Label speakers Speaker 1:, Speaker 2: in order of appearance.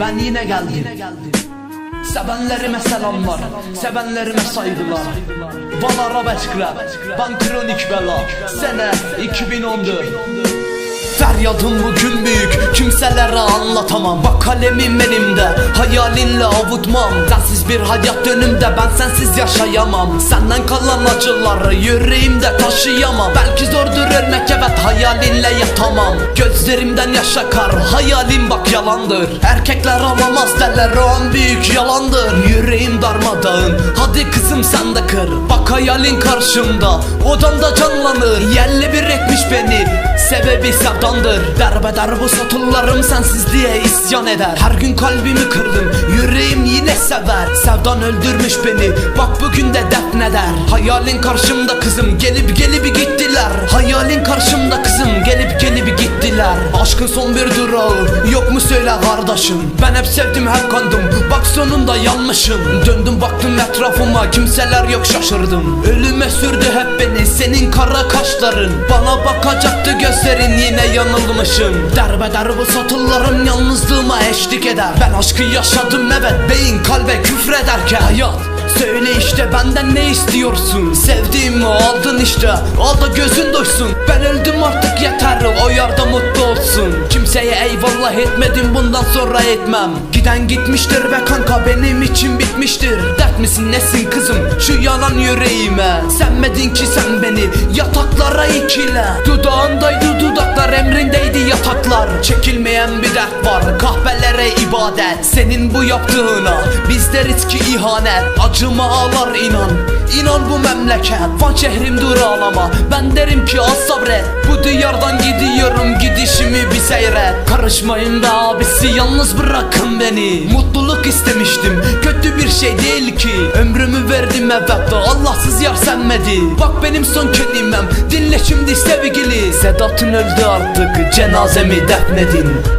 Speaker 1: Ben yine geldim. Sevenlerime selamlar, sevenlerime saygılar. Bana arabesk rap, ben kronik bela. Sene 2014. Feryadım bugün büyük kimselere anlatamam Bak kalemim elimde hayalinle avutmam Sensiz bir hayat önümde ben sensiz yaşayamam Senden kalan acıları yüreğimde taşıyamam Belki zordur ölmek hayalinle yatamam Gözlerimden yaş akar. Hayalim bak yalandır. Erkekler alamaz derler o an büyük yalandır. Yüreğim darmadağın. Hadi kızım sen de kır. Bak hayalin karşımda. Odamda canlanır. Yerle bir etmiş beni. Sebebi sevdandır. Derbeder bu satırlarım sensizliğe isyan eder. Her gün kalbimi kırdım. Yüreğim yine sever. Sevdan öldürmüş beni. Bak bugün de defneder. Hayalin karşımda kızım. Gelip gelip gittiler Hayalin karşımda kızım gelip gelip gittiler. Aşkın son bir durağı yok mu söyle kardeşim? Ben hep sevdim hep kandım. Bak sonunda yanmışım Döndüm baktım etrafıma kimseler yok şaşırdım. Ölüme sürdü hep beni senin kara kaşların. Bana bakacaktı gözlerin yine yanılmışım. Derbeder bu satırlarım yalnızlığıma eşlik eder. Ben aşkı yaşadım evet beyin kalbe küfrederken. Hayat Söyle işte benden ne istiyorsun? Sevdiğimi aldın işte. Al da gözün doysun. Ben öldüm artık yeter. O yarda mutlu olsun. Kimseye eyvallah etmedim bundan sonra etmem. Giden gitmiştir be kanka benim için bitmiştir. Dert misin nesin kızım? Şu yalan yüreğime. Senmedin ki sen beni. Yataklara ikile. Emrindeydi yataklar Çekilmeyen bir dert var. Kahvelere ibadet Senin bu yaptığına. Biz deriz ki ihanet Acıma ağlar inan. İnan bu memleket Van şehrim dur ağlama. Ben derim ki az sabret. Bu diyardan gidiyorum gidişimi bir seyret. Karışmayın be abisi yalnız bırakın beni. Mutluluk istemiştim kötü bir şey değil ki. Ömrümü verdim de Allahsız yar senmedi. Bak benim son kelimem şimdi sevgili. Sedat'ın öldü artık cenazemi defnedin